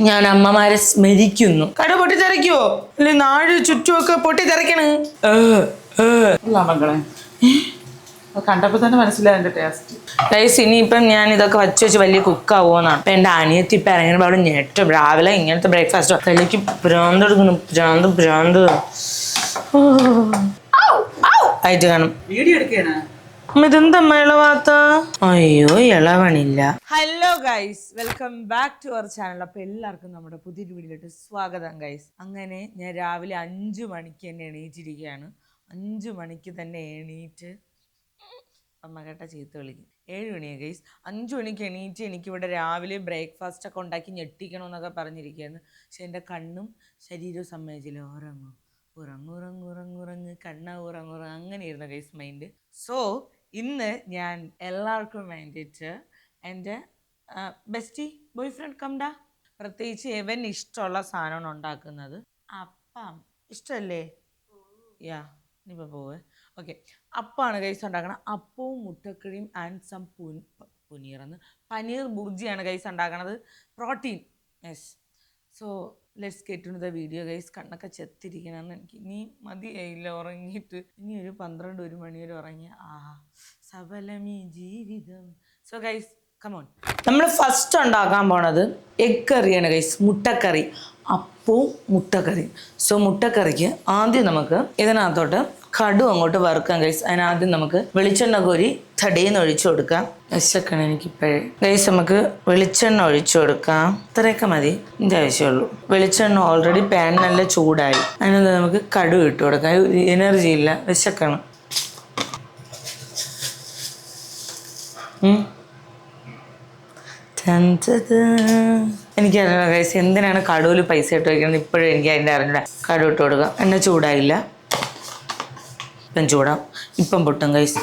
ഞാൻ അമ്മമാരെ സ്മരിക്കുന്നു. കട പൊട്ടിത്തെറിക്കുവോ? അല്ലെ നാട് ചുറ്റുമൊക്കെ പൊട്ടിത്തെറിക്കണ്. മക്കളെ. കണ്ടപ്പോ തന്നെ മനസ്സിലായി എന്റെ ടേസ്റ്റ് ഗൈസ് ഇനിയിപ്പം ഞാൻ ഇതൊക്കെ വച്ച് വെച്ച് വലിയ കുക്കാവുമെന്നാണ് അപ്പൊ എന്റെ അനിയത്തി ഇപ്പൊ ഇറങ്ങിയപ്പോൾ അവിടെ ഞെട്ടും. രാവിലെ ഇങ്ങനത്തെ ബ്രേക്ക്ഫാസ്റ്റ് കളിക്ക് ഭ്രാന്ത് എടുക്കുന്നു. ഭ്രാന്ത് ഭ്രാന്ത്. ആയിട്ട് കാണും. വീഡിയോ എടുക്കാണ് അമ്മ ഇതെന്താ ഇളവാത്ത അയ്യോ ഇളവണില്ല. Hello guys welcome back to our channel അപ്പൊ എല്ലാവർക്കും നമ്മുടെ പുതിയൊരു വീഡിയോയിലോട്ട് സ്വാഗതം ഗൈസ് അങ്ങനെ ഞാൻ രാവിലെ അഞ്ചു മണിക്ക് തന്നെ എണീറ്റിരിക്കുകയാണ്. അഞ്ചു മണിക്ക് തന്നെ എണീറ്റ് അമ്മ കേട്ട ചീത്ത വിളിക്കും. ഏഴ് മണിയാണ് ഗൈസ് അഞ്ചു മണിക്ക് എണീറ്റ് എനിക്കിവിടെ രാവിലെ ബ്രേക്ക്ഫാസ്റ്റ് ഒക്കെ ഉണ്ടാക്കി ഞെട്ടിക്കണമെന്നൊക്കെ പറഞ്ഞിരിക്കുകയായിരുന്നു പക്ഷെ എന്റെ കണ്ണും ശരീരവും സമ്മതിച്ചില്ല. ഉറങ്ങും. ഉറങ്ങുറങ്ങുറങ്ങുറങ്ങ് ഉറങ്ങു ഉറങ്ങു ഉറങ്ങ്. കണ്ണ ഉറങ്ങുറങ്ങ് അങ്ങനെയായിരുന്നു ഗൈസ് മൈൻഡ് സോ ഇന്ന് ഞാൻ എല്ലാവർക്കും വേണ്ടിയിട്ട് എന്റെ ബെസ്റ്റി ബോയ് ഫ്രണ്ട് കംഡാ. പ്രത്യേകിച്ച് എവൻ ഇഷ്ടമുള്ള സാധനമാണ് ഉണ്ടാക്കുന്നത്. അപ്പം ഇഷ്ടമല്ലേ? യാ ഇനിയിപ്പോൾ പോവേ. ഓക്കെ. അപ്പമാണ് കൈസ് ഉണ്ടാക്കണം. അപ്പവും മുട്ടക്കറിയും ആൻഡ് സം പുൻ പുനീർ എന്ന് പനീർ ബുർജിയാണ് കൈസ് ഉണ്ടാക്കണത്. Protein. Yes. So let's get to the video guys കണ്ണൊക്കെ ചെത്തിരിക്കണമെന്ന് എനിക്ക് ഇനി മതിയായില്ല ഉറങ്ങിയിട്ട്. ഇനി ഒരു പന്ത്രണ്ട് ഒരു മണി വരെ ഉറങ്ങി ആ സബലമി ജീവിതം. സോ ഗൈസ് കമോൺ നമ്മൾ ഫസ്റ്റ് ഉണ്ടാക്കാൻ പോണത് എഗ് കറിയാണ് ഗൈസ് മുട്ടക്കറി. അപ്പവും മുട്ടക്കറി. സോ മുട്ടക്കറിക്ക് ആദ്യം നമുക്ക് ഇതിനകത്തോട്ട് കടു അങ്ങോട്ട് വറുക്കാം ഗൈസ് അതിനാദ്യം നമുക്ക് വെളിച്ചെണ്ണ കോരി തടേന്ന് ഒഴിച്ചു കൊടുക്കാം. വിശക്കണം എനിക്കിപ്പോഴേ. ഗൈസ് നമുക്ക് വെളിച്ചെണ്ണ ഒഴിച്ചു കൊടുക്കാം. ഇത്രയൊക്കെ മതി. ഇതിന്റെ ആവശ്യമുള്ളൂ. വെളിച്ചെണ്ണ ഓൾറെഡി പാൻ നല്ല ചൂടായി. അതിനകത്ത് നമുക്ക് കടു ഇട്ട് കൊടുക്കാം. എനർജി ഇല്ല. വിശക്കണം. എനിക്കറിയില്ല ഗൈസ് എന്തിനാണ് കടുവിൽ പൈസ ഇട്ട് വയ്ക്കുന്നത് ഇപ്പോഴും എനിക്ക് അതിന്റെ അറിഞ്ഞില്ല കടു ഇട്ട് കൊടുക്കുക എന്നെ ചൂടായില്ല. ഇപ്പം ചൂടാം ഇപ്പം പൊട്ടും ഗൈസ്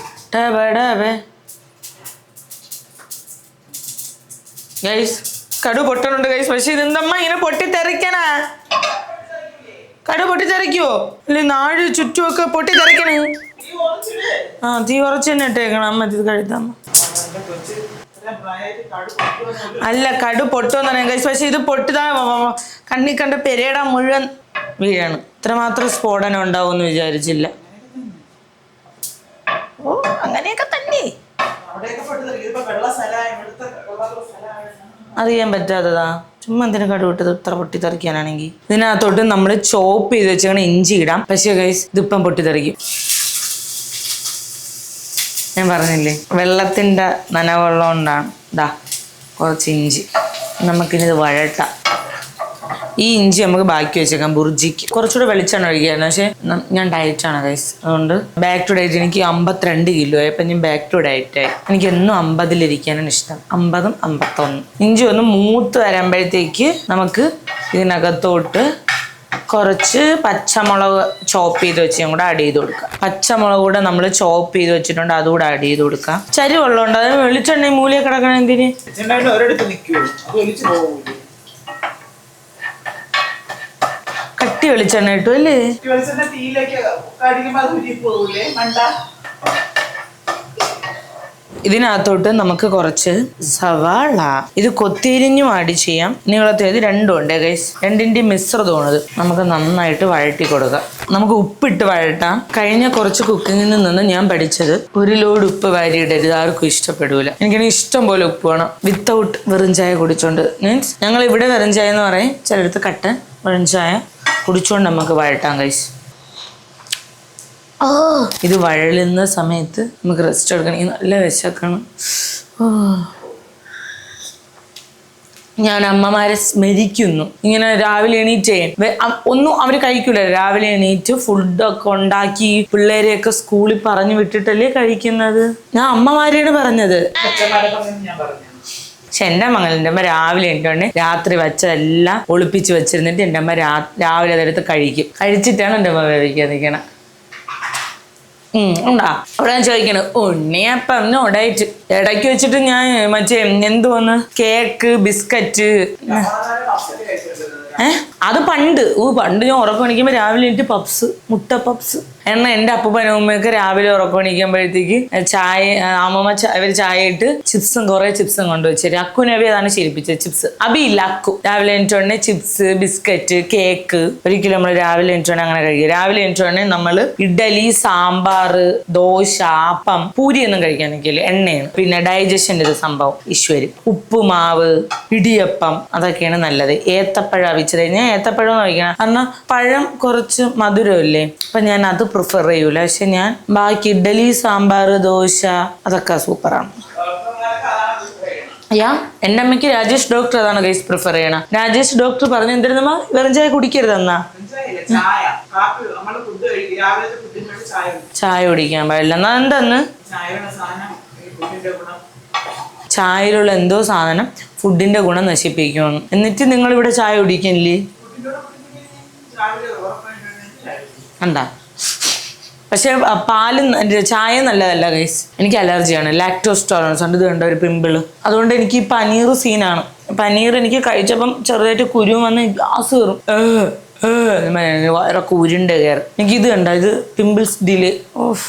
ഗൈസ് കടു പൊട്ടണുണ്ട് ഗൈസ് പക്ഷെ ഇതെന്തമ്മ ഇങ്ങനെ പൊട്ടിത്തെറിക്കണേ? കടു പൊട്ടിത്തെറിക്കുവോ? അല്ലെ നാഴ് ചുറ്റുമൊക്കെ പൊട്ടിത്തെറിക്കണേ? ആ തീ കുറച്ച് തന്നെ ഇട്ടേക്കണം. അമ്മ ഇത് കഴുത്താമ്മ അല്ല കടു പൊട്ടുമെന്നാണ് ഗൈസ് പക്ഷെ ഇത് പൊട്ടിതാ കണ്ണി കണ്ട പെരേട മുഴുവൻ വീഴാണ്. ഇത്രമാത്രം സ്ഫോടനം ഉണ്ടാവും എന്ന് വിചാരിച്ചില്ല. ഓ അങ്ങനെയൊക്കെ തന്നെ. അറിയാൻ പറ്റാത്തതാ. ചുമ്മാ എന്തിനു കടു വിട്ടത് ഇത്ര പൊട്ടിത്തെറിക്കാനാണെങ്കിൽ ഇതിനകത്തോട്ട് നമ്മൾ ചോപ്പ് ചെയ്ത് വെച്ചാൽ ഇഞ്ചി ഇടാം. പക്ഷേ ഗൈസ് ഇതിപ്പം പൊട്ടിത്തെറിക്കും. ഞാൻ പറഞ്ഞില്ലേ വെള്ളത്തിന്റെ നനവെള്ളം കൊണ്ടാണ് ദാ കുറച്ച് ഇഞ്ചി. നമുക്കിനിത് വഴട്ടാം. ഈ ഇഞ്ചി നമുക്ക് ബാക്കി വെച്ചേക്കാം ബുർജിക്ക്. കുറച്ചുകൂടെ വെളിച്ചെണ്ണ ഒഴിക്കുകയായിരുന്നു പക്ഷേ ഞാൻ ഡയറ്റാണ് ഗൈസ് അതുകൊണ്ട് ബാക്ക് ടു ഡയറ്റ് എനിക്ക് അമ്പത്തിരണ്ട് കിലോ ആയപ്പോൾ ഞാൻ ബാക്ക് ടു ഡയറ്റായി എനിക്ക് എന്നും അമ്പതിലിരിക്കാനാണ് ഇഷ്ടം. അമ്പതും അമ്പത്തൊന്നും. ഇഞ്ചി ഒന്ന് മൂത്ത് വരുമ്പോഴത്തേക്ക് നമുക്ക് ഇതിനകത്തോട്ട് കുറച്ച് പച്ചമുളക് ചോപ്പ് ചെയ്ത് വെച്ച് കൂടെ ആഡ് ചെയ്ത് കൊടുക്കുക പച്ചമുളക് കൂടെ നമ്മൾ ചോപ്പ് ചെയ്ത് വെച്ചിട്ടുണ്ട് അതുകൂടെ ആഡ് ചെയ്ത് കൊടുക്കാം. ചരി വെള്ളമുണ്ട്. അതിന് വെളിച്ചെണ്ണ മൂലിയെ കിടക്കണം എന്തിന്? അത് കട്ടി വെളിച്ചെണ്ണ കിട്ടും അല്ലേ ഇതിനകത്തോട്ട് നമുക്ക് കുറച്ച് സവാള. ഇത് കൊത്തിരിഞ്ഞും ആഡ് ചെയ്യാം. നീളത്തിൽ ഇത് രണ്ടും ഉണ്ട് ഗൈസ് രണ്ടിന്റെ മിശ്രിതമാണിത് നമുക്ക് നന്നായിട്ട് വഴട്ടി കൊടുക്കാം. നമുക്ക് ഉപ്പിട്ട് വഴട്ടാം കഴിഞ്ഞ കുറച്ച് കുക്കിങ്ങിൽ നിന്ന് ഞാൻ പഠിച്ചത് ഒരു ലോഡ് ഉപ്പ് വാരിയിടരുത്. ആർക്കും ഇഷ്ടപ്പെടൂല. എനിക്കാണെങ്കിൽ ഇഷ്ടം പോലെ ഉപ്പ് വേണം. വിത്തൗട്ട് വെറും ചായ കുടിച്ചോണ്ട്. മീൻസ് ഞങ്ങൾ ഇവിടെ വെറും ചായ എന്ന് പറയും. ചിലടത്ത് കട്ടൻ വെറും ചായ കുടിച്ചോണ്ട് നമുക്ക് വഴട്ടാം ഗൈസ് ഇത് വഴലുന്ന സമയത്ത് നമുക്ക് റെസ്റ്റ് എടുക്കണം. നല്ല വിശക്കണം. ഞാൻ അമ്മമാരെ സ്മരിക്കുന്നു. ഇങ്ങനെ രാവിലെ എണീറ്റേ. ഒന്നും അവർ കഴിക്കൂല. രാവിലെ എണീറ്റ് ഫുഡൊക്കെ ഉണ്ടാക്കി പിള്ളേരെയൊക്കെ സ്കൂളിൽ പറഞ്ഞു വിട്ടിട്ടല്ലേ കഴിക്കുന്നത്? ഞാൻ അമ്മമാരെയാണ് പറഞ്ഞത്. പക്ഷെ എന്റെ മകളുടെ അമ്മ രാവിലെ എണീറ്റുകൊണ്ട് രാത്രി വച്ചതെല്ലാം ഒളിപ്പിച്ച് വെച്ചിരുന്നിട്ട് എന്റെ അമ്മ രാവിലെ അതെടുത്ത് കഴിക്കും. കഴിച്ചിട്ടാണ് എന്റെ അമ്മ വേവിക്കാൻ നിൽക്കണം ഉം, ഉണ്ടാ? അവിടെ ഞാൻ ചോദിക്കണ ഉണ്ണിയപ്പം ഉടായിട്ട്. ഇടയ്ക്ക് വെച്ചിട്ട് ഞാൻ മറ്റേ എന്തുവന്ന്? Cake biscuit. ഏ? അത് പണ്ട്. ഓ പണ്ട് ഞാൻ ഉറക്കം രാവിലെ എനിക്ക് പപ്സ് മുട്ട പപ്സ് എന്ന എന്റെ അപ്പൂപ്പനും ഉമ്മയൊക്കെ രാവിലെ ഉറക്കം എണീക്കുമ്പോഴത്തേക്ക് ചായ അമ്മമ്മ അവർ ചായ ഇട്ട് ചിപ്സും കുറെ ചിപ്സും കൊണ്ടുവച്ചു അക്കുനവി അതാണ് ശീലിപ്പിച്ചത് ചിപ്സ് അബി ഇല്ല അക്കു. രാവിലെ എണീറ്റുടനെ ചിപ്സ് ബിസ്ക്കറ്റ് കേക്ക് ഒരിക്കലും നമ്മൾ രാവിലെ എണീറ്റുടനെ അങ്ങനെ കഴിക്കുക രാവിലെ എണീറ്റുടനെ നമ്മൾ ഇഡലി സാമ്പാർ ദോശ അപ്പം പൂരി ഒന്നും കഴിക്കാൻ നിൽക്കില്ല. എണ്ണയാണ്. പിന്നെ ഡൈജഷന്റെ ഒരു സംഭവം. ഈശ്വരി. ഉപ്പുമാവ് ഇടിയപ്പം അതൊക്കെയാണ് നല്ലത്. ഏത്തപ്പഴം അവിച്ചത് ഞാൻ ഏത്തപ്പഴം കഴിക്കണം. കാരണം പഴം കുറച്ച് മധുരമല്ലേ? അപ്പൊ ഞാൻ അത് പ്രിഫർ ചെയ്യൂല. പക്ഷെ ഞാൻ ബാക്കി ഇഡലി സാമ്പാർ ദോശ അതൊക്കെ സൂപ്പറാണ് യാ എന്റെ അമ്മയ്ക്ക് രാജേഷ് ഡോക്ടർ അതാണ് ഗൈസ് പ്രിഫർ ചെയ്യണം. രാജേഷ് ഡോക്ടർ പറഞ്ഞു എന്തിരുന്നമ്മ വെറും ചായ കുടിക്കരുതെന്നാ. ചായ കുടിക്കാൻ പാടില്ല. എന്നാ എന്തെന്ന് ചായയുടെ സാധനം ഈ ഫുഡിന്റെ ഗുണം ചായയിലുള്ള എന്തോ സാധനം ഫുഡിന്റെ ഗുണം നശിപ്പിക്കുമെന്ന് എന്നിട്ട് നിങ്ങൾ ഇവിടെ ചായ കുടിക്കില്ലേ. എന്താ പക്ഷെ പാൽ ചായ നല്ലതല്ല ഗൈസ് എനിക്ക് അലർജിയാണ്. ലാക്ടോസ് ടോളറൻസ് ഉണ്ട്. ഇത് കണ്ട ഒരു പിമ്പിൾ അതുകൊണ്ട് എനിക്ക് ഈ പനീർ സീനാണ് പനീർ എനിക്ക് കഴിച്ചപ്പം ചെറുതായിട്ട് കുരു വന്ന് ഗ്യാസ് കയറും എന്ന് പറഞ്ഞ് കയറും. എനിക്ക് ഇത് കണ്ട ഇത് പിമ്പിൾസ് ഡിലേ. ഓഫ്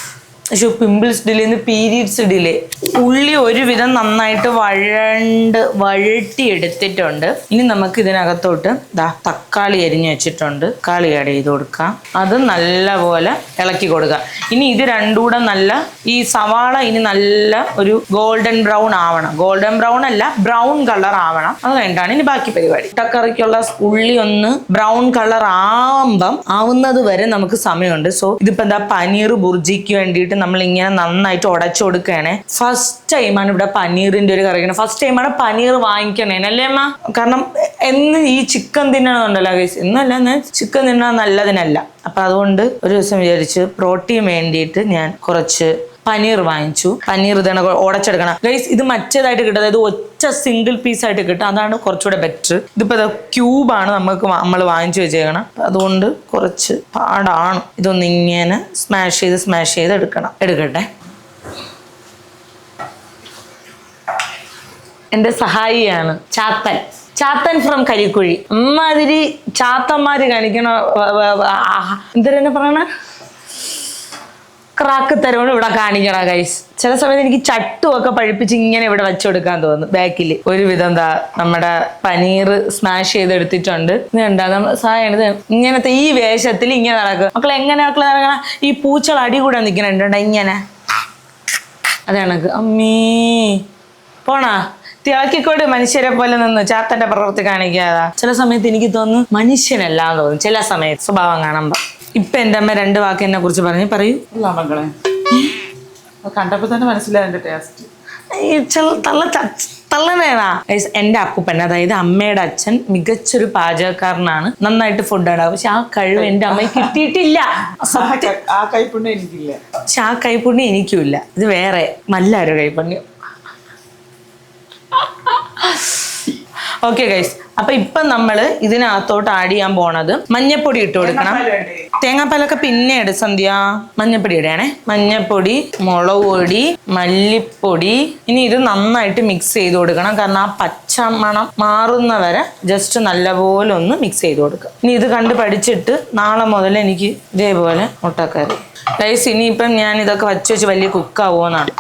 പക്ഷെ പിമ്പിൾസ് ഡിലേ പീരീഡ്സ് ഡിലേ ഉള്ളി ഒരുവിധം നന്നായിട്ട് വഴണ്ട് വഴട്ടി എടുത്തിട്ടുണ്ട് ഇനി നമുക്ക് ഇതിനകത്തോട്ട് ദാ തക്കാളി അരിഞ്ഞു വെച്ചിട്ടുണ്ട്. തക്കാളി ആഡ് ചെയ്ത് കൊടുക്കാം. അത് നല്ലപോലെ ഇളക്കി കൊടുക്കുക ഇനി ഇത് രണ്ടുകൂടെ നല്ല ഈ സവാള ഇനി നല്ല ഒരു ഗോൾഡൻ ബ്രൗൺ ആവണം. ഗോൾഡൻ ബ്രൗൺ അല്ല ബ്രൗൺ കളർ ആവണം. അത് കഴിഞ്ഞിട്ടാണ് ഇനി ബാക്കി പരിപാടി. മുട്ടക്കറിക്കുള്ള ഉള്ളി ഒന്ന് ബ്രൗൺ കളർ ആവുമ്പം ആവുന്നത് വരെ നമുക്ക് സമയമുണ്ട്. സോ ഇതിപ്പോ എന്താ പനീർ ബുർജിക്ക് വേണ്ടിയിട്ട് നമ്മൾ ഇങ്ങനെ നന്നായിട്ട് ഉടച്ചു കൊടുക്കുകയാണ്. ഫസ്റ്റ് ടൈമാണ് ഇവിടെ പനീറിന്റെ ഒരു കറി ഫസ്റ്റ് ടൈമാണ് പനീർ വാങ്ങിക്കണേ അല്ലേ അമ്മ? കാരണം എന്ന് ഈ ചിക്കൻ തിന്നണമെന്നുണ്ടല്ലോ ഗൈസ് എന്നല്ല ചിക്കൻ തിന്നാൻ നല്ലതിനല്ല. അപ്പൊ അതുകൊണ്ട് ഒരു ദിവസം വിചാരിച്ച് പ്രോട്ടീൻ വേണ്ടിയിട്ട് ഞാൻ കുറച്ച് പനീർ വാങ്ങിച്ചു. പനീർ ഇതാണ് ഉടച്ചെടുക്കണം ഗൈസ് ഇത് മറ്റേതായിട്ട് കിട്ടും. അതായത് ഒറ്റ സിംഗിൾ പീസ് ആയിട്ട് കിട്ടും. അതാണ് കുറച്ചുകൂടെ ബെറ്റർ ഇതിപ്പോ ക്യൂബാണ് നമുക്ക് നമ്മൾ വാങ്ങിച്ചു വെച്ചേക്കണം. അതുകൊണ്ട് കുറച്ച് പാടാണ്. ഇതൊന്ന് ഇങ്ങനെ സ്മാഷ് ചെയ്ത് സ്മാഷ് ചെയ്ത് എടുക്കണം. എടുക്കട്ടെ. എന്റെ സഹായിയാണ് ചാത്തൻ. ചാത്തൻ ഫ്രം കരിക്കുഴി. അമ്മാതിരി ചാത്തന്മാര് കാണിക്കണ എന്തരെന്നെ പറയണ? ക്രാക്ക് തരവണ് ഇവിടെ കാണിക്കണ ഗൈസ് ചില സമയത്ത് എനിക്ക് ചട്ടുമൊക്കെ പഴിപ്പിച്ച് ഇങ്ങനെ ഇവിടെ വെച്ചുകൊടുക്കാൻ തോന്നുന്നു ബാക്കിൽ ഒരുവിധം എന്താ നമ്മുടെ പനീർ സ്മാഷ് ചെയ്തെടുത്തിട്ടുണ്ട്. ഇത് കണ്ടാ നമ്മൾ സാധനം ഇങ്ങനത്തെ ഈ വേഷത്തിൽ ഇങ്ങനെ നടക്കും. മക്കൾ എങ്ങനെ മക്കൾ നടക്കണ? ഈ പൂച്ചകൾ അടി കൂടെ നിൽക്കണുണ്ട് ഇങ്ങനെ? അത് കണക്ക്. അമ്മീ. പോണാ? തിളക്കിക്കോട് മനുഷ്യരെ പോലെ നിന്ന് ചാത്തന്റെ പ്രവൃത്തി കാണിക്കാതാ. ചില സമയത്ത് എനിക്ക് തോന്നുന്നു മനുഷ്യനല്ലാന്ന് തോന്നുന്നു ചില സമയത്ത് സ്വഭാവം കാണുമ്പോ. ഇപ്പൊ എന്റെ അമ്മ രണ്ട് വാക്ക് എന്നെ കുറിച്ച് പറഞ്ഞു പറയൂ. അത് കണ്ടപ്പോ തന്നെ മനസ്സിലായി എന്റെ ടേസ്റ്റ് തള്ള അപ്പൂപ്പൻ അതായത് അമ്മയുടെ അച്ഛൻ മികച്ചൊരു പാചകക്കാരനാണ്. നന്നായിട്ട് ഫുഡ് ഉണ്ടാവും പക്ഷെ ആ കഴിവ് എന്റെ അമ്മയ്ക്ക് കിട്ടിയിട്ടില്ല. പക്ഷെ ആ കൈപ്പുണ്യം എനിക്കില്ല. പക്ഷെ ആ കൈപ്പുണ്യം എനിക്കുമില്ല. ഇത് വേറെ. നല്ലൊരു കൈപ്പുണ്യം. ഓക്കെ ഗൈസ് അപ്പൊ ഇപ്പൊ നമ്മൾ ഇതിനകത്തോട്ട് ആഡ് ചെയ്യാൻ പോണത് മഞ്ഞപ്പൊടി ഇട്ട് കൊടുക്കണം? തേങ്ങാപ്പാലൊക്കെ പിന്നെ ഇട് സന്ധ്യ. മഞ്ഞപ്പൊടി ഇടയാണേ മഞ്ഞപ്പൊടി മുളക് പൊടി മല്ലിപ്പൊടി. ഇനി ഇത് നന്നായിട്ട് മിക്സ് ചെയ്ത് കൊടുക്കണം. കാരണം ആ പച്ച മണം മാറുന്നവരെ ജസ്റ്റ് നല്ലപോലെ ഒന്ന് മിക്സ് ചെയ്ത് കൊടുക്കുക. ഇനി ഇത് കണ്ട് പഠിച്ചിട്ട് നാളെ മുതൽ എനിക്ക് ഇതേപോലെ മുട്ടക്കറി. ഗൈസ് ഇനിയിപ്പം ഞാൻ ഇതൊക്കെ വച്ച് വെച്ച് വലിയ കുക്കാവുമെന്നാണ്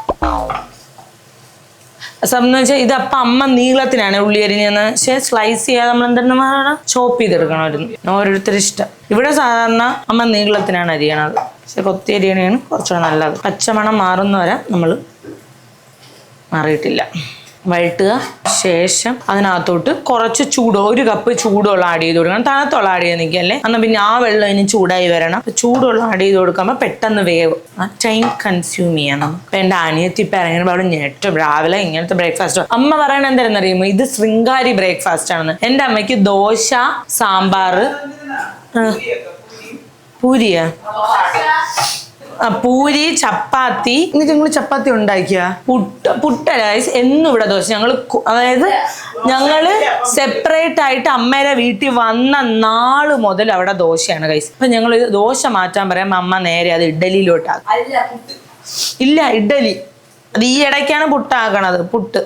സംബന്ധം വെച്ചാൽ ഇത് അപ്പം അമ്മ നീളത്തിനാണ് ഉള്ളി അരിഞ്ഞതെന്ന് പക്ഷേ സ്ലൈസ് ചെയ്യാതെ നമ്മൾ എന്തെന്ന് ചോപ്പ് ചെയ്തെടുക്കണമായിരുന്നു. ഓരോരുത്തർ ഇഷ്ടം. ഇവിടെ സാധാരണ അമ്മ നീളത്തിനാണ് അരിയണത്. പക്ഷെ കൊത്തി അരിയണയാണ് കുറച്ചുകൂടെ നല്ലത്. പച്ചമണം മാറുന്നവരെ നമ്മൾ മാറിയിട്ടില്ല. വഴട്ടുക. ശേഷം അതിനകത്തോട്ട് കുറച്ച് ചൂട് ഒരു കപ്പ് ചൂടുവെള്ളം ആഡ് ചെയ്ത് കൊടുക്കണം. തണുത്തുള്ള ആഡ് ചെയ്ത് നിൽക്കല്ലേ എന്നാൽ പിന്നെ ആ വെള്ളം ഇനി ചൂടായി വരണം. ചൂടുള്ള ആഡ് ചെയ്ത് കൊടുക്കുമ്പോൾ പെട്ടെന്ന് വേവും. ആ ടൈം കൺസ്യൂം ചെയ്യണം. അപ്പൊ എന്റെ അനിയത്തി ഇപ്പം ഇറങ്ങുമ്പോൾ അവിടെ ഞെട്ടും. രാവിലെ ഇങ്ങനത്തെ ബ്രേക്ക്ഫാസ്റ്റ് അമ്മ പറയണ എന്തായിരുന്നു അറിയുമോ ഇത് ശൃംഗാരി ബ്രേക്ക്ഫാസ്റ്റ് ആണെന്ന്. എന്റെ അമ്മയ്ക്ക് ദോശ സാമ്പാർ പൂരിയാ. പൂരി ചപ്പാത്തി. എന്നിട്ട് നിങ്ങൾ ചപ്പാത്തി ഉണ്ടാക്കിയ? പുട്ട് പുട്ട ഗൈസ് എന്നും ഇവിടെ ദോശ. ഞങ്ങൾ അതായത് ഞങ്ങൾ സെപ്പറേറ്റ് ആയിട്ട് അമ്മയുടെ വീട്ടിൽ വന്ന നാൾ മുതൽ അവിടെ ദോശയാണ് കൈസ് അപ്പൊ ഞങ്ങൾ ദോശ മാറ്റാൻ പറയാം അമ്മ നേരെ അത് പുട്ട്. ഇല്ല ഇഡലി. അത് ഈ ഇടയ്ക്കാണ് പുട്ടാക്കണത് പുട്ട്.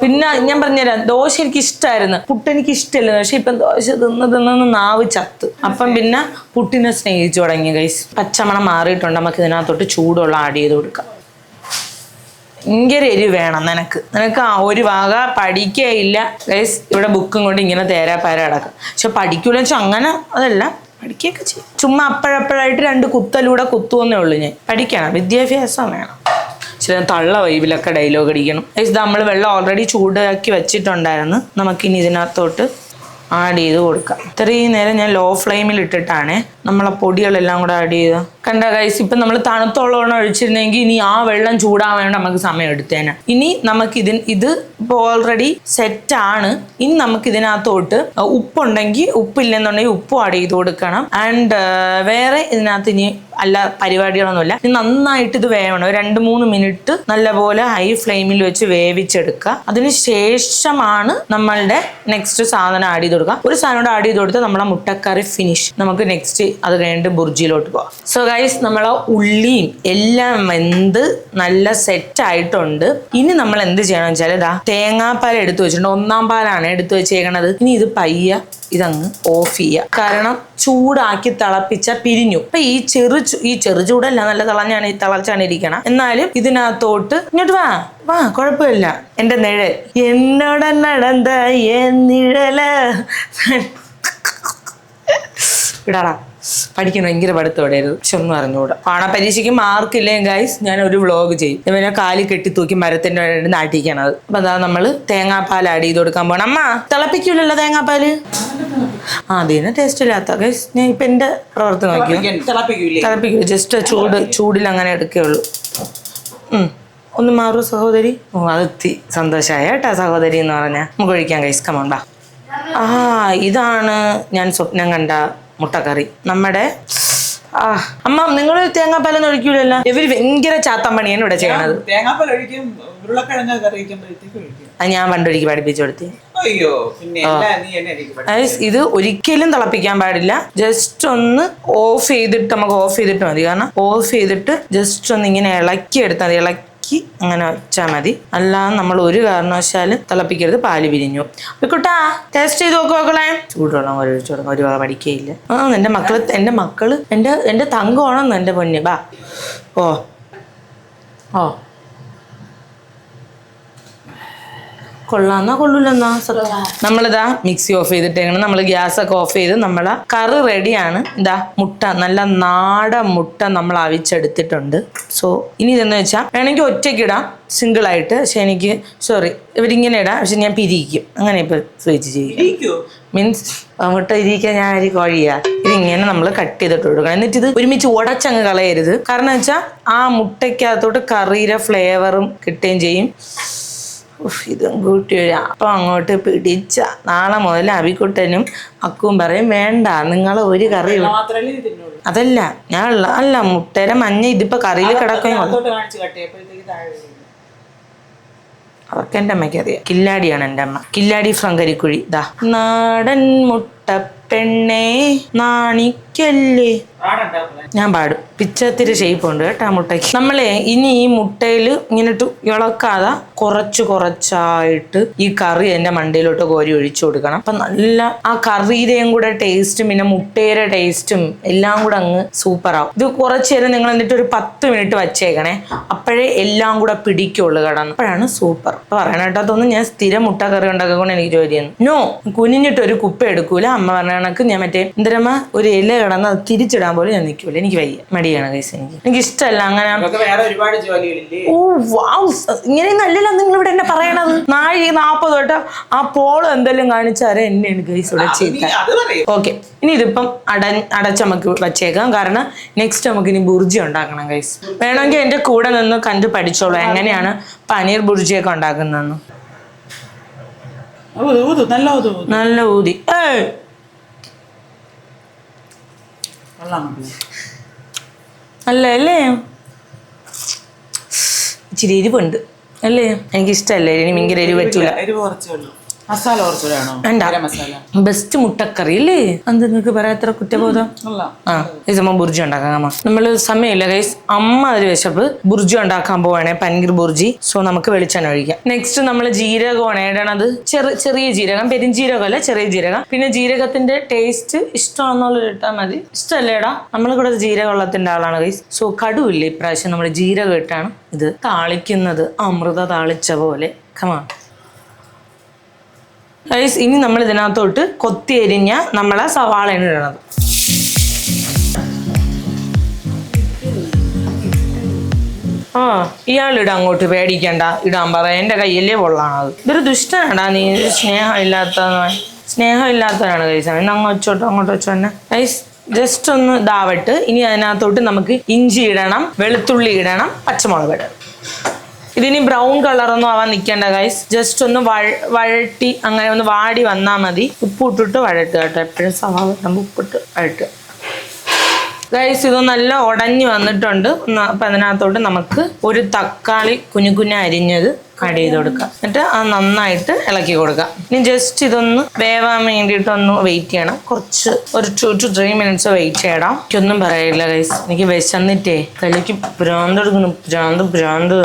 പിന്നെ ഞാൻ പറഞ്ഞുതരാം ദോശ എനിക്ക് ഇഷ്ടമായിരുന്നു പുട്ട് എനിക്ക് ഇഷ്ടമല്ല പക്ഷെ ഇപ്പം ദോശ തിന്ന് തിന്ന് നാവ് ചത്ത്. അപ്പം പിന്നെ പുട്ടിനെ സ്നേഹിച്ചു തുടങ്ങി കൈസ് പച്ചമണം മാറിയിട്ടുണ്ട്. നമുക്ക് ഇതിനകത്തോട്ട് ചൂടുള്ള ആഡ് ചെയ്ത് കൊടുക്കാം. ഭയങ്കര എരിവ് വേണം നിനക്ക്. നിനക്ക് ആ ഒരു വക പഠിക്കുകയില്ല ഗൈസ് ഇവിടെ ബുക്കും കൊണ്ട് ഇങ്ങനെ തേരാ പാര കിടക്കാം. പക്ഷെ പഠിക്കൂല വെച്ചാൽ അങ്ങനെ അതല്ല പഠിക്കുകയൊക്കെ ചെയ്യും. ചുമ്മാ അപ്പോഴപ്പോഴായിട്ട് രണ്ട് കുത്തലൂടെ കുത്തുമെന്നേ ഉള്ളൂ ഞാൻ. പഠിക്കണം. വിദ്യാഭ്യാസം വേണം. ചില തള്ള വൈബിലൊക്കെ ഡയലോഗ് അടിക്കണം. ഇത് നമ്മൾ വെള്ളം ഓൾറെഡി ചൂടാക്കി വെച്ചിട്ടുണ്ടായിരുന്നു. നമുക്കിനി ഇതിനകത്തോട്ട് ആഡ് ചെയ്ത് കൊടുക്കാം. ഇത്രയും നേരം ഞാൻ ലോ ഫ്ലെയിമിൽ ഇട്ടിട്ടാണ് നമ്മളെ പൊടികളെല്ലാം കൂടെ ആഡ് ചെയ്ത് കണ്ട ഗൈസ് ഇപ്പം നമ്മൾ തണുത്തോളം ഒഴിച്ചിരുന്നെങ്കിൽ ഇനി ആ വെള്ളം ചൂടാവാൻ വേണ്ടി നമുക്ക് സമയം എടുത്തേനെ. ഇനി നമുക്ക് ഇതിന് ഇത് ഇപ്പോൾ ഓൾറെഡി സെറ്റ് ആണ്. ഇനി നമുക്ക് ഇതിനകത്തോട്ട് ഉപ്പുണ്ടെങ്കിൽ ഉപ്പില്ലെന്നുണ്ടെങ്കിൽ ഉപ്പും ആഡ് ചെയ്ത് കൊടുക്കണം. ആൻഡ് വേറെ ഇതിനകത്ത് ഇനി അല്ല പരിപാടികളൊന്നുമില്ല. നന്നായിട്ട് ഇത് വേവണം. രണ്ട് മൂന്ന് മിനിറ്റ് നല്ലപോലെ ഹൈ ഫ്ലെയിമിൽ വെച്ച് വേവിച്ചെടുക്കുക. അതിന് ശേഷമാണ് നമ്മളുടെ നെക്സ്റ്റ് സാധനം ആഡ് ചെയ്ത് കൊടുക്കുക. ഒരു സാധനം കൂടെ ആഡ് ചെയ്ത് കൊടുത്ത് നമ്മളെ മുട്ടക്കറി ഫിനിഷ് നമുക്ക് നെക്സ്റ്റ് അത് കഴിഞ്ഞിട്ട് ബുർജിയിലോട്ട് പോവാം. സോ ഗൈസ് നമ്മളെ ഉള്ളിയും എല്ലാം വെന്ത് നല്ല സെറ്റ് ആയിട്ടുണ്ട്. ഇനി നമ്മൾ എന്ത് ചെയ്യണം വെച്ചാൽ ഇതാ തേങ്ങാപ്പാൽ എടുത്തു വെച്ചിട്ടുണ്ട്. ഒന്നാം പാലാണ് എടുത്തു വെച്ചേക്കണത്. ഇനി ഇത് പയ്യ ഇതങ്ങ് ഓഫ് ചെയ്യുക. കാരണം ചൂടാക്കി തിളപ്പിച്ച പിരിഞ്ഞു. അപ്പൊ ഈ ചെറു ഈ ചെറു ചൂടല്ല നല്ല തിളഞ്ഞാണ് ഈ തിളച്ചാണ് ഇരിക്കണം എന്നാലും ഇതിനകത്തോട്ട് ഇങ്ങോട്ട് വാ വാ കുഴപ്പമില്ല. എന്റെ നിഴൽ. എന്നോട് നടന്ത നിഴല. ഇടാടാ. പഠിക്കണം ഭയങ്കര പഠിത്തോടെയായിരുന്നു പക്ഷെ ഒന്നും അറിഞ്ഞുകൂടാ. പാണ പരീക്ഷയ്ക്ക് മാർക്കില്ലേ ഗൈസ് ഞാൻ ഒരു വ്ളോഗ് ചെയ്യും. ഇവനെ കാലി കെട്ടി തൂക്കി മരത്തിന്റെ വേണ്ടി നാട്ടിക്കണത് അപ്പൊ അതാ നമ്മൾ തേങ്ങാപ്പാൽ ആഡ് ചെയ്ത് കൊടുക്കാൻ പോകണം അമ്മ തിളപ്പിക്കൂലല്ലോ തേങ്ങാപ്പാൽ? ആ അതിന് ടേസ്റ്റ് ഇല്ലാത്ത ഗൈസ് ഞാൻ ഇപ്പൊ എന്റെ പ്രവർത്തനം നോക്കിയോ? തിളപ്പിക്കൂ തിളപ്പിക്കൂലേ? ജസ്റ്റ് ചൂട് ചൂടിൽ അങ്ങനെ എടുക്കുകയുള്ളൂ. ഉള്ളു ഒന്ന് മാറൂ സഹോദരി. ഓ അതെത്തി സന്തോഷമായ കേട്ടാ സഹോദരി എന്ന് പറഞ്ഞാൽ നമുക്ക് ഒഴിക്കാൻ കൈസ് കമണ്ടാ ആ ഇതാണ് ഞാൻ സ്വപ്നം കണ്ട മുട്ടക്കറി. നമ്മുടെ ആ അമ്മ നിങ്ങൾ തേങ്ങാപ്പാലൊന്നും ഒഴിക്കൂലല്ലോ? ഇവർ ഭയങ്കര ചാത്തം പണിയാണ് ഇവിടെ ചെയ്യണത്. തേങ്ങാപ്പാൽ ഒഴിക്കും ഉരുളക്കിഴങ്ങ് കറി വയ്ക്കുമ്പോഴത്തേക്ക് ഒഴിക്കും. അത് ഞാൻ പണ്ടൊരിക്കൽ പഠിപ്പിച്ചു കൊടുത്തി. അയ്യോ പിന്നെ ഇത് ഒരിക്കലും തിളപ്പിക്കാൻ പാടില്ല. ജസ്റ്റ് ഒന്ന് ഓഫ് ചെയ്തിട്ട് നമുക്ക് ഓഫ് ചെയ്തിട്ട് മതി. കാരണം ഓഫ് ചെയ്തിട്ട് ജസ്റ്റ് ഒന്ന് ഇങ്ങനെ ഇളക്കി എടുത്താൽ മതി. ഇളക്കി അങ്ങനെ വെച്ചാൽ മതി. അല്ലാതെ നമ്മൾ ഒരു കാരണവശാലും തിളപ്പിക്കരുത് പാൽ പിരിഞ്ഞു കുട്ടാ ടേസ്റ്റ് ചെയ്ത് നോക്കുക മക്കളെ. ചൂടുവെള്ളം ഒരു കൊടുക്കാം ഒരു പഠിക്കുകയില്ല ആ എന്റെ മക്കൾ എന്റെ മക്കൾ എന്റെ എന്റെ തങ്കമാണെന്ന് എന്റെ പൊന്ന്. ബാ. ഓ. ഓ. കൊള്ളാന്നാ കൊള്ളൂലെന്നാ സത്യം. നമ്മളിതാ മിക്സി ഓഫ് ചെയ്തിട്ടേക്കണം. നമ്മൾ ഗ്യാസ് ഒക്കെ ഓഫ് ചെയ്ത് നമ്മളെ കറി റെഡിയാണ്. ഇതാ മുട്ട നല്ല നാടൻ മുട്ട നമ്മൾ അവിച്ചെടുത്തിട്ടുണ്ട്. സോ ഇനി ഇതെന്ന് വെച്ചാൽ വേണമെങ്കിൽ ഒറ്റയ്ക്ക് ഇടാം. സിംഗിൾ ആയിട്ട് പക്ഷെ എനിക്ക് സോറി ഇവരിങ്ങനെ ഇടാം. പക്ഷെ ഞാൻ പിരിയിക്കും. അങ്ങനെ ഇപ്പൊ സ്വിച്ച് ചെയ്യും. മീൻസ് മുട്ട ഇരിക്കാൻ ഞാൻ അരി കോഴിയാ. ഇതിങ്ങനെ നമ്മൾ കട്ട് ചെയ്തിട്ട് കൊടുക്കണം. എന്നിട്ട് ഇത് ഒരുമിച്ച് ഉടച്ചങ്ങ് കളയരുത്. കാരണം വെച്ചാൽ ആ മുട്ടയ്ക്കകത്തോട്ട് കറിയുടെ ഫ്ലേവറും കിട്ടുകയും ചെയ്യും. ഇതും കൂട്ടി ഒരു അപ്പം അങ്ങോട്ട് പിടിച്ച. നാളെ മുതൽ അവിക്കുട്ടനും അക്കും പറയും വേണ്ട നിങ്ങൾ ഒരു കറി ഇട-" മാത്രമല്ലേ അതല്ല ഞാൻ ഉള്ള അല്ല മുട്ടയുടെ മഞ്ഞ ഇതിപ്പോ കറിയിൽ കിടക്കുന്നു. അതൊക്കെ എന്റെ അമ്മയ്ക്ക് അറിയാം. കില്ലാടിയാണ് എന്റെ അമ്മ. കില്ലാടി ഫ്രം കരിക്കുഴി ദാ നാടൻ മുട്ട പെണ്ണേ നാണിക്കല്ലേ പാടുണ്ടാവില്ല ഞാൻ പാടും. പിച്ചത്തിരി ഷേപ്പ് ഉണ്ട് കേട്ടോ മുട്ടയ്ക്ക്. നമ്മളെ ഇനി ഈ മുട്ടയിൽ ഇങ്ങനെ ഇളക്കാതെ കുറച്ച് കുറച്ചായിട്ട് ഈ കറി എന്റെ മണ്ടയിലോട്ട് കോരി ഒഴിച്ചു കൊടുക്കണം. അപ്പൊ നല്ല ആ കറിയുടെയും കൂടെ ടേസ്റ്റും പിന്നെ മുട്ടയുടെ ടേസ്റ്റും എല്ലാം കൂടെ അങ്ങ് സൂപ്പർ ആവും. ഇത് കുറച്ച് നേരം നിങ്ങൾ എന്നിട്ട് ഒരു പത്ത് മിനിറ്റ് വച്ചേക്കണേ. അപ്പോഴേ എല്ലാം കൂടെ പിടിക്കുള്ളൂ കടന്ന്. അപ്പോഴാണ് സൂപ്പർ അപ്പൊ പറയണ കേട്ടതൊന്നും ഞാൻ സ്ഥിരം മുട്ട കറി ഉണ്ടാക്കൊണ്ട് എനിക്ക് ജോലി ചെയ്യുന്നു. നോ കുനിഞ്ഞിട്ട് ഒരു കുപ്പ എടുക്കൂല. അമ്മ പറഞ്ഞ കണക്ക് ഞാൻ മറ്റേ എന്തരമ്മ ഒരു ഇല കിടന്ന് അത് തിരിച്ചിടാൻ പോലും ഞാൻ നിൽക്കൂല. എനിക്ക് വയ്യ. മടിയാണ് കേസ് എനിക്ക്. എനിക്ക് ഇഷ്ടമല്ല അങ്ങനെ ഓ വാവ് ഇങ്ങനെ അല്ലല്ലോ നിങ്ങൾ ഇവിടെ എന്നെ പറയണത്. നാഴി നാൽപ്പത് തൊട്ട് ആ പോൾ എന്തെല്ലാം കാണിച്ചാലേ എന്നെയാണ് ഗൈസ് ഇവിടെ ചെയ്ത. ഓക്കെ ഇനി ഇതിപ്പം അട അടച്ച് നമുക്ക് വച്ചേക്കാം. കാരണം നെക്സ്റ്റ് നമുക്ക് ഇനി ബുർജി ഉണ്ടാക്കണം ഗൈസ് വേണമെങ്കിൽ എന്റെ കൂടെ നിന്ന് കണ്ട് പഠിച്ചോളൂ. എങ്ങനെയാണ് പനീർ ബുർജിയൊക്കെ ഉണ്ടാക്കുന്നതെന്ന്. നല്ല ഊതി ഊതു നല്ല ഊതി ഏയ് കൊള്ളാം മക്കളെ അല്ല അല്ലേ ഇച്ചിരി എരിവുണ്ട്. അല്ലേ? എനിക്ക് ഇഷ്ടമല്ലേ ഇനി ഭയങ്കര എരിവ് പറ്റൂല എരിവ് കുറച്ചേ ഉള്ളൂ. മസാല വേണ്ട. മസാല. ബെസ്റ്റ് മുട്ടക്കറി അല്ലേ? അത് നിങ്ങൾക്ക് പറയാത്ര കുറ്റബോധം? അല്ല ആ ഈ സമയം ബുർജി ഉണ്ടാക്കാം അമ്മ. നമ്മൾ സമയമില്ല ഗൈസ് അമ്മ ഒരു വിശപ്പ് ബുർജി ഉണ്ടാക്കാൻ പോവാണേ പനീർ ബുർജി. സോ നമുക്ക് വെളിച്ചെണ്ണ ഒഴിക്കാം. നെക്സ്റ്റ് നമ്മൾ ജീരകമാണ് ഇടണത് ചെറു ചെറിയ ജീരകം പെരുംജീരകമല്ല ചെറിയ ജീരകം. പിന്നെ ജീരകത്തിന്റെ ടേസ്റ്റ് ഇഷ്ടമാണെന്നുള്ളത് ഇട്ടാൽ മതി. ഇഷ്ടമല്ലേടാ നമ്മൾ കൂടെ ജീരക വെള്ളത്തിന്റെ ആളാണ് ഗൈസ് സോ കടുവില്ല ഇപ്രാവശ്യം നമ്മൾ ജീരകം ഇട്ടാണ് ഇത് താളിക്കുന്നത്. അമൃത താളിച്ച പോലെ. കമാ ഗൈസ് ഇനി നമ്മൾ ഇതിനകത്തോട്ട് കൊത്തി എരിഞ്ഞ നമ്മളെ സവാളയാണ് ഇടണത്. ആ ഇയാളിടാ അങ്ങോട്ട് പേടിക്കണ്ട. ഇടാൻ പറ എന്റെ കയ്യിലേ കൊള്ളാണത്. ഇതൊരു ദുഷ്ടനാടാ നീ സ്നേഹം ഇല്ലാത്ത സ്നേഹം ഇല്ലാത്തവരാണ് കഴിച്ചത് ഇന്ന് അങ്ങോട്ട് വെച്ചോ തന്നെ ഐസ് ജസ്റ്റ് ഒന്ന് ഇതാവട്ട്. ഇനി അതിനകത്തോട്ട് നമുക്ക് ഇഞ്ചി ഇടണം വെളുത്തുള്ളി ഇടണം പച്ചമുളക് ഇടണം. ഇതിനി ബ്രൗൺ കളറൊന്നും ആവാൻ നിൽക്കേണ്ട ഗൈസ് ജസ്റ്റ് ഒന്ന് വഴ വഴട്ടി അങ്ങനെ ഒന്ന് വാടി വന്നാൽ മതി. ഉപ്പ് ഇട്ടിട്ട് വഴട്ടുക കേട്ടോ. എപ്പോഴും സവാള ഇടുമ്പോൾ ഉപ്പിട്ട് വഴട്ടുക. ഗൈസ് ഇത് നല്ല ഉടഞ്ഞു വന്നിട്ടുണ്ട്. അപ്പം അതിനകത്തോട്ട് നമുക്ക് ഒരു തക്കാളി കുഞ്ഞു കുഞ്ഞു അരിഞ്ഞത് ആഡ് ചെയ്ത് കൊടുക്കുക എന്നിട്ട് അത് നന്നായിട്ട് ഇളക്കി കൊടുക്കാം. ഇനി ജസ്റ്റ് ഇതൊന്ന് വേവാൻ വേണ്ടിയിട്ടൊന്ന് വെയിറ്റ് ചെയ്യണം. കുറച്ച് ഒരു two two three minutes wait ചെയ്യണം. എനിക്കൊന്നും പറയില്ല ഗൈസ് എനിക്ക് വിശന്നിട്ടേ. കളിക്ക് ഭ്രാന്ത് എടുക്കുന്നു ഭ്രാന്ത് ഭ്രാന്ത്.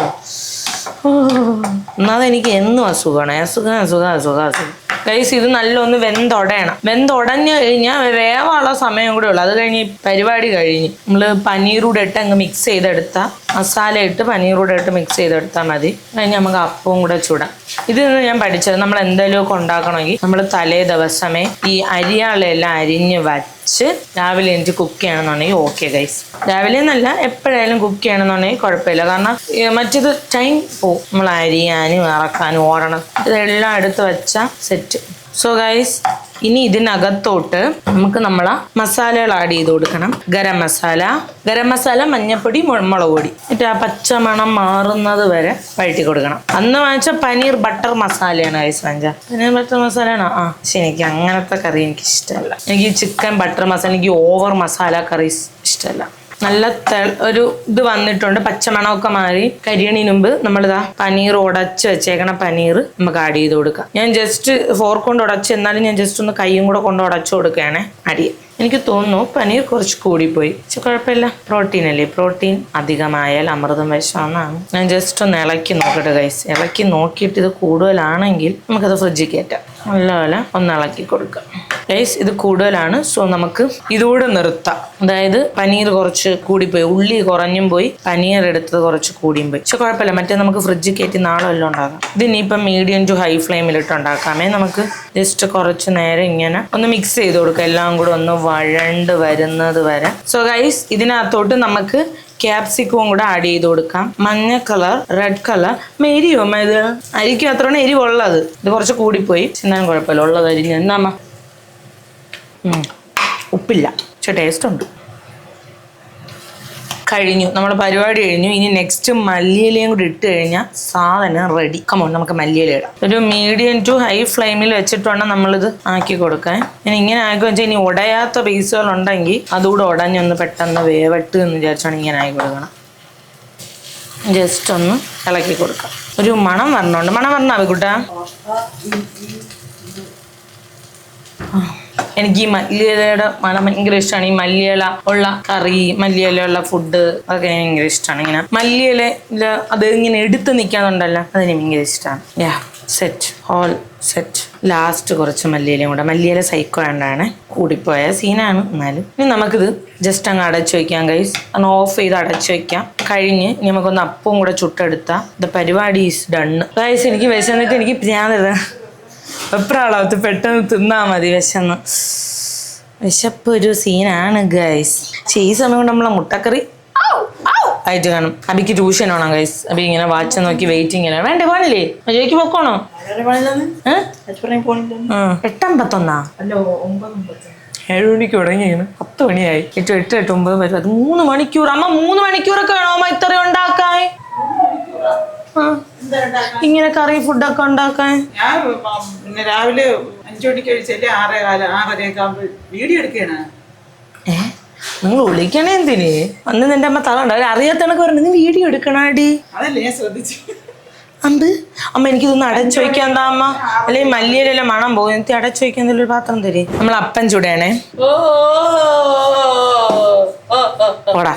ഒന്നാമത് എനിക്ക് എന്നും അസുഖമാണ് അസുഖം അസുഖം അസുഖം അസുഖം ഗൈസ് ഇത് നല്ലൊന്ന് വെന്തൊടയണം. വെന്തൊടഞ്ഞു കഴിഞ്ഞാൽ വേവാനുള്ള സമയം കൂടെ ഉള്ളു. അത് കഴിഞ്ഞ് പരിപാടി കഴിഞ്ഞ് നമ്മൾ പനീറൂടെ ഇട്ട് അങ്ങ് മിക്സ് ചെയ്തെടുത്താൽ മസാല ഇട്ട് പനീറൂടെ ഇട്ട് മിക്സ് ചെയ്തെടുത്താൽ മതി. കഴിഞ്ഞ് നമുക്ക് അപ്പവും കൂടെ ചൂടാം. ഇത് ഞാൻ പഠിച്ചത് നമ്മൾ എന്തെങ്കിലുമൊക്കെ ഉണ്ടാക്കണമെങ്കിൽ നമ്മൾ തലേ ദിവസമേ ഈ അരിയാളെല്ലാം അരിഞ്ഞ് വച്ച് രാവിലെ എനിക്ക് കുക്ക് ചെയ്യണമെന്നുണ്ടെങ്കിൽ ഓക്കെ ഗൈസ് രാവിലെ എന്നല്ല എപ്പോഴായാലും കുക്ക് ചെയ്യണമെന്നുണ്ടെങ്കിൽ കുഴപ്പമില്ല. കാരണം മറ്റേത് ടൈം പോവും നമ്മൾ അരിയാനും ഇറക്കാനും ഓടണം. ഇതെല്ലാം എടുത്ത് വെച്ചാൽ സെറ്റ് സോ ഗൈസ് ഇനി ഇതിനകത്തോട്ട് നമുക്ക് നമ്മളെ മസാലകൾ ആഡ് ചെയ്ത് കൊടുക്കണം. ഗരം മസാല ഗരം മസാല മഞ്ഞപ്പൊടി മുളക് പൊടി. എന്നിട്ട് ആ പച്ചമണം മാറുന്നത് വരെ വഴറ്റി കൊടുക്കണം. അന്ന് വാങ്ങിച്ച പനീർ ബട്ടർ മസാലയാണ് ഐസ് വാങ്ങിച്ച പനീർ ബട്ടർ മസാലയാണോ? ആ പക്ഷെ എനിക്ക് അങ്ങനത്തെ കറി എനിക്ക് ഇഷ്ടമല്ല എനിക്ക് ചിക്കൻ ബട്ടർ മസാല എനിക്ക് ഓവർ മസാല കറി ഇഷ്ടമല്ല. നല്ല ഒരു ഇത് വന്നിട്ടുണ്ട് പച്ചമണമൊക്കെ മാറി. കരിയണിന് മുമ്പ് നമ്മളിതാ പനീർ ഉടച്ച് വെച്ചേക്കണ പനീർ നമുക്ക് ആഡ് ചെയ്ത് കൊടുക്കാം. ഞാൻ ജസ്റ്റ് ഫോർ കൊണ്ട് ഉടച്ച് എന്നാലും ഞാൻ ജസ്റ്റ് ഒന്ന് കൈയും കൂടെ കൊണ്ട് ഉടച്ചു കൊടുക്കുകയാണ് അടിയെ എനിക്ക് തോന്നുന്നു പനീർ കുറച്ച് കൂടിപ്പോയി. പക്ഷെ കുഴപ്പമില്ല. പ്രോട്ടീൻ അല്ലേ? പ്രോട്ടീൻ അധികമായാൽ അമൃതം വിഷമെന്നാണ് ഞാൻ ജസ്റ്റ് ഒന്ന് ഇളക്കി നോക്കട്ടെ ഗൈസ് ഇളക്കി നോക്കിയിട്ട് ഇത് കൂടുതലാണെങ്കിൽ നമുക്കത് ഫ്രിഡ്ജിൽ കയറ്റാം. നല്ലപോലെ ഒന്ന് ഇളക്കി കൊടുക്കാം. ഗൈസ് ഇത് കൂടുതലാണ്. സോ നമുക്ക് ഇതുകൂടെ നിർത്താം. അതായത് പനീർ കുറച്ച് കൂടിപ്പോയി. ഉള്ളി കുറഞ്ഞും പോയി. പനീർ എടുത്തത് കുറച്ച് കൂടിയും പോയി. പക്ഷെ കുഴപ്പമില്ല. മറ്റേ നമുക്ക് ഫ്രിഡ്ജിൽ കയറ്റി നാളെ വല്ലതും ഉണ്ടാകാം ഇതിനിപ്പം മീഡിയം ടു ഹൈ ഫ്ലെയിമിലിട്ട് ഉണ്ടാക്കാമേ. നമുക്ക് ജസ്റ്റ് കുറച്ച് നേരം ഇങ്ങനെ ഒന്ന് മിക്സ് ചെയ്ത് കൊടുക്കാം. എല്ലാം കൂടെ ഒന്ന് വഴണ്ട് വരുന്നത് വരെ. സോ ഗൈസ് ഇതിനകത്തോട്ട് നമുക്ക് ക്യാപ്സിക്കവും കൂടെ ആഡ് ചെയ്ത് കൊടുക്കാം. മഞ്ഞ കളർ റെഡ് കളർ മേരിയോ ഇത് അരിക്കും അത്രയാണ് എരിവുള്ളത് ഇത് കുറച്ച് കൂടിപ്പോയി. എന്നാലും കുഴപ്പമില്ല. ഉള്ളത് അരിഞ്ഞ് എന്നാ ഉപ്പില്ല. പക്ഷെ ടേസ്റ്റ് ഉണ്ട്. കഴിഞ്ഞു. നമ്മുടെ പരിപാടി കഴിഞ്ഞു. ഇനി നെക്സ്റ്റ് മല്ലിയിലയും കൂടി ഇട്ട് കഴിഞ്ഞാൽ സാധനം റെഡി കമോ നമുക്ക് മല്ലിയില ഇടാം. ഒരു മീഡിയം ടു ഹൈ ഫ്ലെയിമിൽ വെച്ചിട്ട് വേണം നമ്മളിത് ആക്കി കൊടുക്കാൻ. ഇനി ഇങ്ങനെ ആക്കി വെച്ചാൽ ഇനി ഉടയാത്ത പീസുകൾ ഉണ്ടെങ്കിൽ അതുകൂടെ ഉടഞ്ഞൊന്ന് പെട്ടെന്ന് വേവട്ട് എന്ന് വിചാരിച്ചാണ് ഇങ്ങനെ ആക്കി കൊടുക്കണം. ജസ്റ്റ് ഒന്ന് ഇളക്കി കൊടുക്കാം. ഒരു മണം വരണുണ്ട്. മണം വരണോ അവിക്കുട്ടാ എനിക്ക് ഈ മല്ലിയിലയുടെ മണം ഭയങ്കര ഇഷ്ടമാണ് ഈ മല്ലിയില ഉള്ള കറി മല്ലിയില ഉള്ള ഫുഡ് അതൊക്കെ എനിക്ക് ഭയങ്കര ഇഷ്ടമാണ് ഇങ്ങനെ മല്ലിയില അത് ഇങ്ങനെ എടുത്ത് നിൽക്കാന്നുണ്ടല്ലോ അതെനിക്ക് ഭയങ്കര ഇഷ്ടമാണ് yeah set whole set last കുറച്ച് മല്ലിയിലയും കൂടെ. മല്ലിയില സൈക്കോ ആണ്ടാണ് കൂടിപ്പോയ സീനാണ് എന്നാലും ഇനി നമുക്കിത് ജസ്റ്റ് അങ്ങ് അടച്ചു വയ്ക്കാം കൈസ് ഒന്ന് ഓഫ് ചെയ്ത് അടച്ചു വയ്ക്കാം കഴിഞ്ഞ് ഇനി നമുക്കൊന്ന് അപ്പവും കൂടെ ചുട്ടെടുത്താൽ ദ പരിപാടി ഈസ് ഡണ്ണ് ഗൈസ് എനിക്ക് വിശന്നിട്ട് എനിക്ക് ഭ്രാന്തത വെപ്രാളത്ത് പെട്ടെന്ന് തിന്നാ മതി വിശന്ന്. വിശപ്പ് ഒരു സീനാണ് ഗൈസ് പക്ഷെ ഈ സമയം കൊണ്ട് നമ്മളെ മുട്ടക്കറി ആയിട്ട് കാണും. അബിക്ക് ട്യൂഷൻ ആണോ ഗൈസ് അബി ഇങ്ങനെ വാച്ച് നോക്കി വെയിറ്റിംഗ് ആണ് വേണ്ടേ പോണില്ലേ? അജയ്ക്ക് പൊക്കോണോ? എട്ടമ്പത്തൊന്നാ? ഏഴ് മണിക്ക് തുടങ്ങിയാണ് പത്ത് മണിയായി. എട്ട് എട്ട് എട്ട് ഒമ്പത് വരും. അത് മൂന്ന് മണിക്കൂർ. അമ്മ മൂന്ന് മണിക്കൂറൊക്കെ വേണോ അമ്മ ഇത്ര ഉണ്ടാക്കാൻ? ഇങ്ങനെ കറി ഫുഡൊക്കെ ഉണ്ടാക്കാൻ ഞാൻ പിന്നെ രാവിലെ അഞ്ചു മണിക്ക് കഴിച്ചാൽ ആറേ കാല ആറരയൊക്കെ ആകുമ്പോൾ വീഡിയോ എടുക്കുകയാണ് ഏ നിങ്ങൾ വിളിക്കണേ എന്തിന് അന്ന് നിന്റെ അമ്മ തളണ്ട അവർ അറിയാത്ത കണക്ക് പറഞ്ഞു നീ വീഡിയോ എടുക്കണാടി അതല്ലേ ഞാൻ ശ്രദ്ധിച്ചു അമ്പ് അമ്മ എനിക്കിതൊന്ന് അടച്ചു വയ്ക്കാൻ എന്താ അമ്മ അല്ലെങ്കിൽ മല്ലിയല്ല മണം പോകും എനിക്ക് അടച്ചു വയ്ക്കാൻ എന്തെങ്കിലും പാത്രം തരേ നമ്മൾ അപ്പം ചൂടയാണേ ഓടാ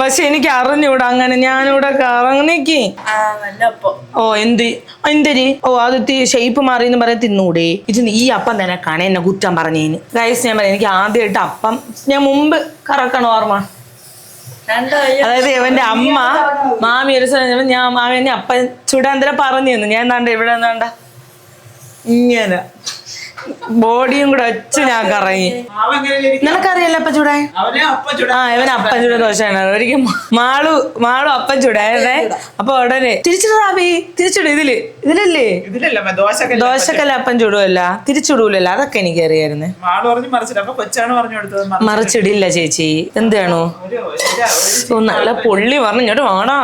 പക്ഷെ എനിക്ക് അറിഞ്ഞൂടാ അങ്ങനെ. ഞാനിവിടെ കറങ്ങിക്ക് ഓ എന്ത്? എന്തരി ഓ അത് ഷേപ്പ് മാറി എന്ന് പറയാൻ തിന്നൂടെ. ഇത് ഈ അപ്പം തന്നെ കാണേ എന്നെ കുറ്റം പറഞ്ഞേന്. ഗൈസ് ഞാൻ പറയാം എനിക്ക് ആദ്യമായിട്ട് അപ്പം. ഞാൻ മുമ്പ് കറക്കണം ഓർമ്മ? അതായത് ഇവന്റെ അമ്മ മാമി ഒരു സമയം ഞാൻ മാമി എന്നെ അപ്പം ചുടാന്തര പറഞ്ഞു തന്നു ഞാൻ എന്താണ്ട് ഇവിടെ എന്താണ്ട? ഇങ്ങനെ. ബോഡിയും കൂടെ ഒച്ച ഞാൻ കറങ്ങി? നിനക്കറിയല്ലോ അപ്പ ചൂടായ? ആ ഇവൻ അപ്പൻ ചൂട ദോശയാണ് ഒരിക്കലും മാളു മാളു അപ്പൻ ചൂടായിരുന്നേ. അപ്പൊ ഉടനെ. തിരിച്ചിടാബി തിരിച്ചിടും. ഇതിൽ. ഇതിലല്ലേ? ദോശക്കല്ല അപ്പൻ ചൂടുമല്ല തിരിച്ചിടൂലല്ല. അതൊക്കെ എനിക്ക് അറിയായിരുന്നു പറഞ്ഞു മറിച്ചിട്ട് അപ്പൊ കൊച്ചാണ് പറഞ്ഞു കൊടുത്തത് മറി- മറിച്ചിടില്ല ചേച്ചി. എന്താണോ? നല്ല പൊള്ളി പറഞ്ഞു. ഇങ്ങോട്ട് വേണോ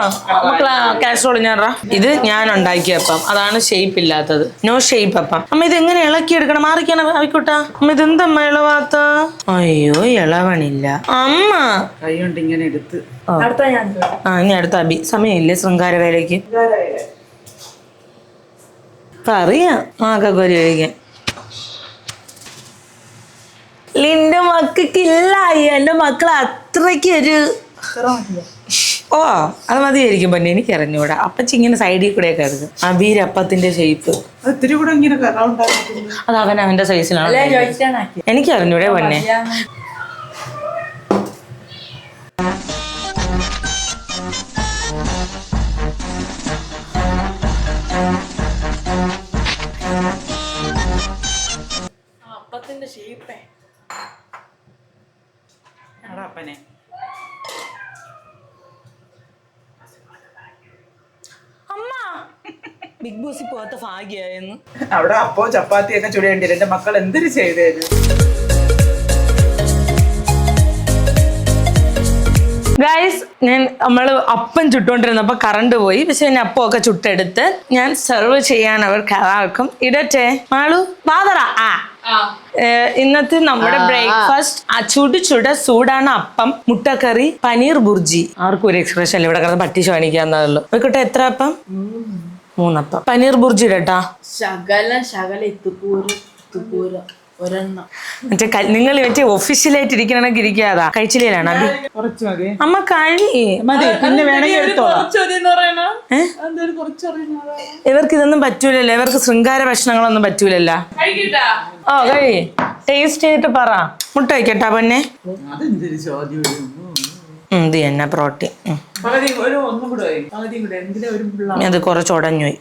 കാസറോൾ ഞാൻ ഇത് ഞാൻ ഉണ്ടാക്കിയ അപ്പം. അതാണ് ഷേപ്പ് ഇല്ലാത്തത്. നോ ഷേപ്പ് അപ്പം. അമ്മ ഇത് എങ്ങനെ ഇളക്കി എടുക്കണം മാറിക്കണം ആയിക്കോട്ടാ അമ്മ ഇത് എന്തമ്മ ഇളവാത്ത? അയ്യോ ഇളവണില്ല. അമ്മ. കൈ കൊണ്ട് ഇങ്ങനെ എടുത്ത്. ആ. ഇനി അടുത്ത അബി. സമയമില്ലേ ശൃംഗാരവേലയ്ക്ക് പറയാം. മാക്കൊരു കഴിക്കാൻ ലിന്റെ മക്കൾക്കില്ലായി എന്റെ മക്കൾ അത്രയ്ക്ക് ഒരു ഓ അത് മതിയായിരിക്കും പൊന്നെ എനിക്ക് അറിഞ്ഞൂടാ. അപ്പച്ചി ഇങ്ങനെ സൈഡിൽ കൂടെ ഒക്കെ എടുക്കും. അബീർ അപ്പത്തിന്റെ ഷേപ്പ് അത് കൂടെ ഇങ്ങനെ അവൻ അവന്റെ സൈസിലാണ് എനിക്ക് അറിഞ്ഞൂടെ പൊന്നെ. ഷേപ്പേ അപ്പനെ അമ്മ ബിഗ് ബോസിൽ പോകാത്ത ഭാഗ്യായെന്ന്. അവിടെ അപ്പോ ചപ്പാത്തി ഒക്കെ ചുടേണ്ടി വരും. എന്റെ മക്കൾ എന്തിനു ചെയ്തേന് ഗൈസ് ഞാൻ നമ്മൾ അപ്പം ചുട്ടുകൊണ്ടിരുന്നപ്പോൾ കറണ്ട് പോയി. പക്ഷെ ഞാൻ അപ്പമൊക്കെ ചുട്ടെടുത്ത് ഞാൻ സെർവ് ചെയ്യാൻ അവർക്ക് എല്ലാവർക്കും ഇടട്ടെ. മാളു പാതറ ആ. ഇന്നത്തെ നമ്മുടെ ബ്രേക്ക്ഫാസ്റ്റ് ആ ചുടു ചുട സൂടാണ് അപ്പം മുട്ടക്കറി പനീർ ബുർജി. ആർക്കും ഒരു എക്സ്പ്രഷൻ ഇവിടെ കിടന്ന് പട്ടി ശോണിക്കാന്നുള്ളൂ നോക്കട്ടെ എത്ര അപ്പം? മൂന്നപ്പം. പനീർ ബുർജി ഇടട്ടാ ശകല ശകല ഇത്തുപൂര ഇത്തുപൂര ഒരെണ്ണം. മറ്റേ നിങ്ങൾ മറ്റേ ഒഫീഷ്യലായിട്ട് ഇരിക്കണമെങ്കിൽ ഇരിക്കാതാ. കഴിച്ചില്ലേലാണ് അത് കുറച്ച് മതി. അമ്മ കഴി. മതി. പിന്നെ വേണമെങ്കിൽ എടുത്തോളാം? ഇവർക്ക് ഇതൊന്നും പറ്റൂലല്ലോ. ഇവർക്ക് ശൃംഗാര ഭക്ഷണങ്ങളൊന്നും പറ്റൂലല്ലോ. ഓ കഴി. ടേസ്റ്റ് ചെയ്തിട്ട് പറ. മുട്ട വയ്ക്കട്ടാ പൊന്നെ. അതെന്തൊരു ചോദ്യം. ഇത് തന്നെ പ്രോട്ടീൻ അത് കുറച്ച് ഉടഞ്ഞുപോയി.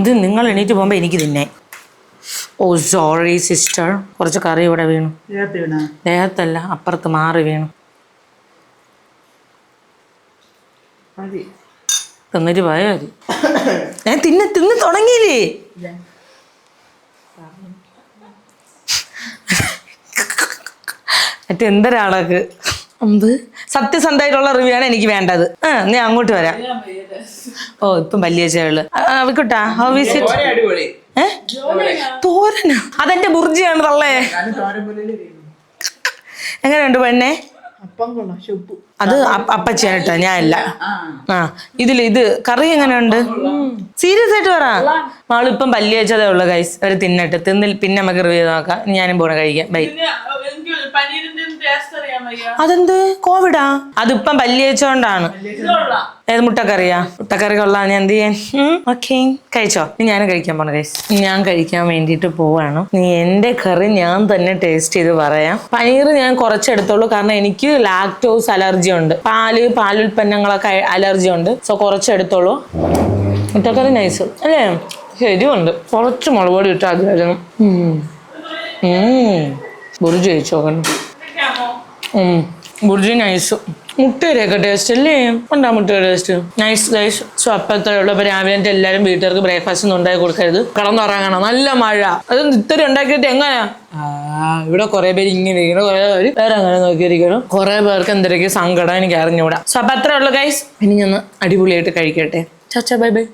ഇത് നിങ്ങൾ എണീറ്റ് പോകുമ്പോ എനിക്ക് തിന്നെ. ഓ സോറി സിസ്റ്റർ കുറച്ച് കറി ഇവിടെ വീണു. ദേഹത്തല്ല അപ്പുറത്ത് മാറി വീണു. തിന്നിട്ട് പോയാ മതി. ഞാൻ തിന്ന് തിന്ന് തുടങ്ങിയില്ലേ? മറ്റേ എന്തൊരാളക്ക് അമ്പ് സത്യസന്ധമായിട്ടുള്ള റിവ്യൂ ആണ് എനിക്ക് വേണ്ടത്. ആ ഞാൻ അങ്ങോട്ട് വരാം. ഓ ഇപ്പം വലിയ ചേൾ. വിക്കുട്ടാ ഹൗ ഈസ് ഇറ്റ് ഓരോ അടിപൊളി. തോരന? അതെന്റെ ബുർജിയാണ് തള്ളേ. എങ്ങനെയുണ്ട് പെണ്ണെ? അത് അപ്പച്ചേട്ട ഞാനല്ല. ആ ഇതിൽ ഇത് കറി എങ്ങനെയുണ്ട്? സീരിയസ് ആയിട്ട് പറ. മാളിപ്പം ഇപ്പം പല്ലി വെച്ചതേ ഉള്ളു ഗൈസ് അവർ തിന്നിട്ട്. തിന്നിൽ പിന്നെ നമുക്ക് റിവ്യൂ നോക്കാം. ഞാനും പോണ കഴിക്കാം ബൈ അതെന്ത്? കോവിഡാ? അതിപ്പം പല്ലിയച്ചോണ്ടാണ്. ഏത് മുട്ടക്കറിയാ? മുട്ടക്കറി കൊള്ളാം ഞാൻ എന്ത് ചെയ്യാൻ? ഓക്കെ. കഴിച്ചോ? നീ ഞാനും കഴിക്കാൻ പോണ ഗൈസ് ഞാൻ കഴിക്കാൻ വേണ്ടിട്ട് പോവാണ്. നീ എന്റെ കറി ഞാൻ തന്നെ ടേസ്റ്റ് ചെയ്ത് പറയാം. പനീർ ഞാൻ കുറച്ചെടുത്തോളൂ കാരണം എനിക്ക് ലാക്ടോസ് അലർജി ഉണ്ട്. പാൽ പാലുൽപ്പന്നങ്ങളൊക്കെ അലർജി ഉണ്ട്. സോ കുറച്ചെടുത്തോളൂ മുട്ടക്കറി നൈസ് അല്ലേ? ശരിയുണ്ട് കുറച്ച് മുളക് പൊടി ഇട്ടാൽ അതിലായിരുന്നു നോക്കണം ഉം. ബുർജി നൈസ് മുട്ടയുടെയൊക്കെ ടേസ്റ്റ് അല്ലേ? ഉണ്ടാ മുട്ടയുടെ ടേസ്റ്റ് നൈസ് ഗൈസ് സോ അപ്പത്തോളം ഉള്ളപ്പോൾ രാവിലെ എല്ലാവരും വീട്ടുകാർക്ക് ബ്രേക്ക്ഫാസ്റ്റ് ഒന്നും ഉണ്ടാക്കി കൊടുക്കരുത്. കടന്നുറങ്ങണം നല്ല മഴ. അത് ഇത്തിരി ഉണ്ടാക്കിയിട്ട് എങ്ങനെയാ ഇവിടെ കുറെ പേര് ഇങ്ങനെ ഇരിക്കണം കുറെ പേര് വേറെ അങ്ങനെ നോക്കിയിരിക്കണം കുറെ പേർക്ക് എന്തൊക്കെ സങ്കടം എനിക്ക് അറിഞ്ഞുകൂടാ സോ അപ്പം അത്രേ ഉള്ളു ഗൈസ് ഇനി ഞാൻ അടിപൊളിയായിട്ട് കഴിക്കട്ടെ. ചാച്ചാ ബൈ ബൈ